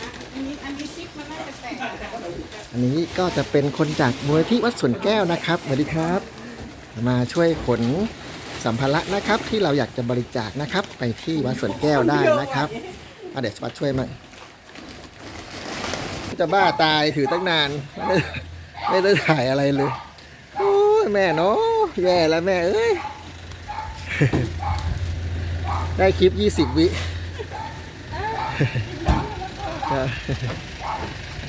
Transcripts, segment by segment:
นะอันนี้อันนี้ซิปมันน่าจะแตกอันนี้ก็จะเป็นคนจากมูลที่วัดสวนแก้วนะครับสวัสดีครับ มาช่วยขนสัมภาระนะครับ ที่เราอยากจะบริจาคนะครับ ไปที่วัดสวนแก้วได้นะครับอะเดี๋ยวมาช่วยมันจะบ้าตายถือตั้งนาน ไม่ได้ไม่ได้ถ่ายอะไรเลยโอ้ยแม่เนาะแย่แล้วแม่เอ้ยได้คลิป 20 วิ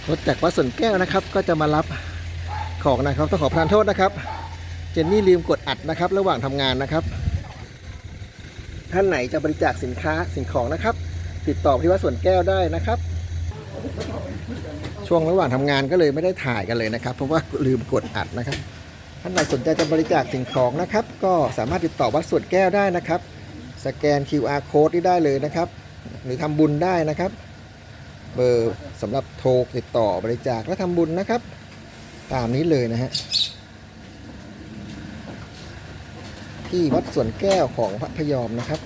รถจากวัดสวนแก้วนะครับ ก็จะมารับของนะครับต้องขอประทานโทษนะครับ เจนนี่ลืมกดอัดนะครับ ระหว่างทำงานนะครับ ท่านไหนจะบริจาคสินค้าสิ่งของนะครับ ติดต่อที่วัดสวนแก้วได้นะครับ ช่วงระหว่างทำงานก็เลยไม่ได้ถ่ายกันเลยนะครับ เพราะว่าลืมกดอัดนะครับ ท่านไหนสนใจจะบริจาคสิ่งของนะครับ ก็สามารถติดต่อวัดสวนแก้วได้นะครับ สแกน QR code ที่ได้เลยนะครับ หรือทำบุญได้นะครับ เบอร์สำหรับโทรติดต่อบริจาคและทำบุญนะครับ ตามนี้เลยนะฮะที่วัดสวนแก้วของพระพยอมนะครับ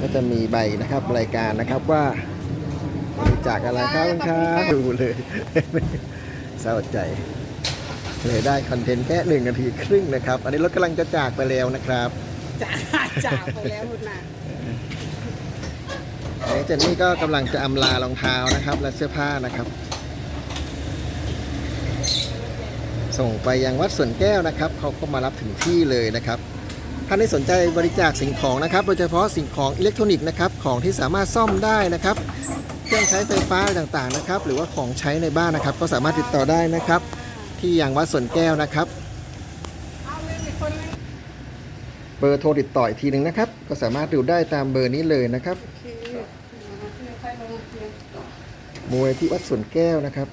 ก็จะมีใบนะครับรายการนะครับว่าบริจาคอะไรครับคุณครับดูเลยเศร้าใจเลยได้คอนเทนต์แค่หนึ่งนาทีครึ่งนะครับ อันนี้รถกำลังจะจากไปแล้วนะครับ จ่าจ่าไปแล้วคุณนะเจนนี่ก็กำลังจะอำลารองเท้านะครับ และเสื้อผ้านะครับ ส่งไปยังวัดสวนแก้วนะครับเขาก็มารับถึงที่เลยนะครับท่านที่สนใจบริจาคสิ่งของนะครับ โดยเฉพาะสิ่งของอิเล็กทรอนิกส์นะครับของที่สามารถซ่อมได้นะครับ เครื่องใช้ไฟฟ้าต่างๆนะครับ หรือว่าของใช้ในบ้านนะครับ ก็สามารถติดต่อได้นะครับ ที่ยังวัดสวนแก้วนะครับ เบอร์โทรติดต่ออีกทีหนึ่งนะครับ ก็สามารถดูได้ตามเบอร์นี้เลยนะครับโอเคค่อยที่วัดสวนแก้วนะครับ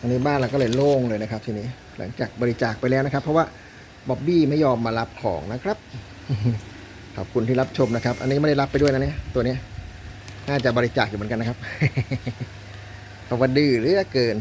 อันนี้บ้านเราก็เลยโล่งเลยนะครับทีนี้ หลังจากบริจาคไปแล้วนะครับ เพราะว่าบ๊อบบี้ไม่ยอมมารับของนะครับ ขอบคุณที่รับชมนะครับ อันนี้ไม่ได้รับไปด้วยนะเนี่ยตัวเนี้ย น่าจะบริจาคอยู่เหมือนกันนะครับเพราะว่าดื้อเหลือเกิน